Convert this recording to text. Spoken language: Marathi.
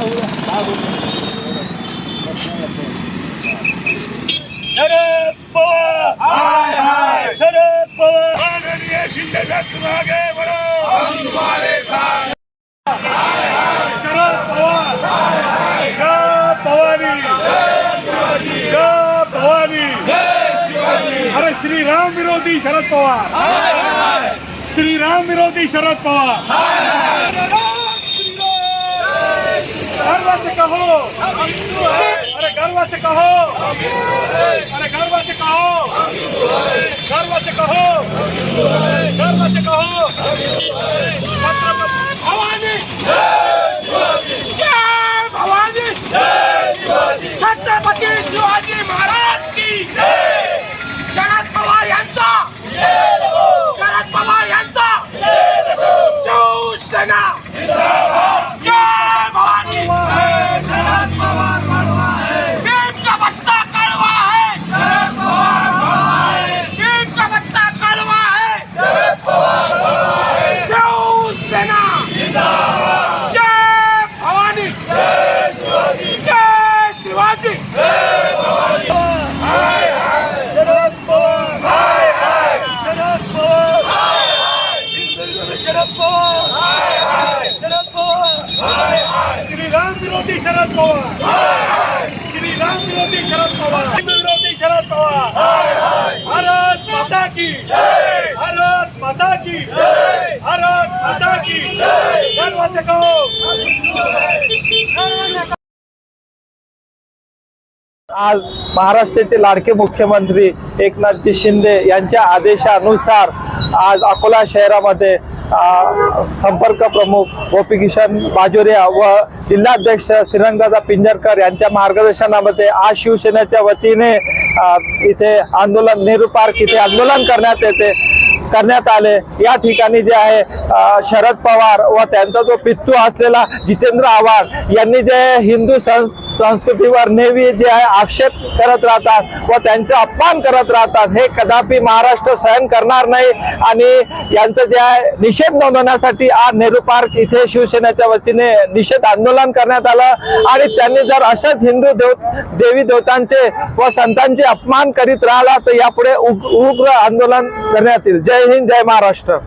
शरद पवार शरद पवार माननीय शिंदे साहब तुम आगे श्री राम विरोधी शरद पवार श्री राम विरोधी शरद पवार गर्व से कहो अरे गर्व से कहो। अरे गर्व से कहो। गर्व से कहो। गर्व से कहो छत्रपति भवानी जय भवानी छत्रपती शिवाजी महाराज की शरद पवार यांचा शरद पवार यांचा शिवसेना जय भवानी शरद पवार भीम का बच्चा कड़वा है भीम का बच्चा कड़वा है शिवसेना जय भवानी जय शिवाजी शरद पवार शरद पवार शरद पवार शरद पवार श्री राम विरोधी शरद पवार श्री राम विरोधी शरद पवार विरोधी शरद पवार भारत माता की भारत माता की भारत माता की गर्व से कहो गर्व से कहो आज महाराष्ट्राचे लाडके मुख्यमंत्री एकनाथजी शिंदे यांच्या आदेशानुसार आज अकोला शहरामध्ये संपर्क प्रमुख गोपीकिशन बाजोरिया व जिल्हाध्यक्ष श्रीरंगदादा पिंजरकर यांच्या मार्गदर्शनामध्ये आज शिवसेनेच्या वतीने इथे आंदोलन नेहरू पार्क इथे आंदोलन करण्यात येते. करण्यात आले. या ठिकाणी जे आहे शरद पवार व त्यांचा जो पित्तू असलेला जितेंद्र आव्हाड यांनी जे हिंदू संस संस्कृतीवर नेहमी जे आहे आक्षेप करत राहतात व त्यांचे अपमान करत राहतात हे कदापि महाराष्ट्र सहन करणार नाही. आणि यांचं जे आहे निषेध नोंदवण्यासाठी आज नेहरू पार्क इथे शिवसेनेच्या वतीने निषेध आंदोलन करण्यात आलं. आणि त्यांनी जर अशाच हिंदू देव देवी देवतांचे व संतांचे अपमान करीत राहिला तर यापुढे उग- उग्र आंदोलन करण्यात येईल. जय हिंद जय महाराष्ट्र.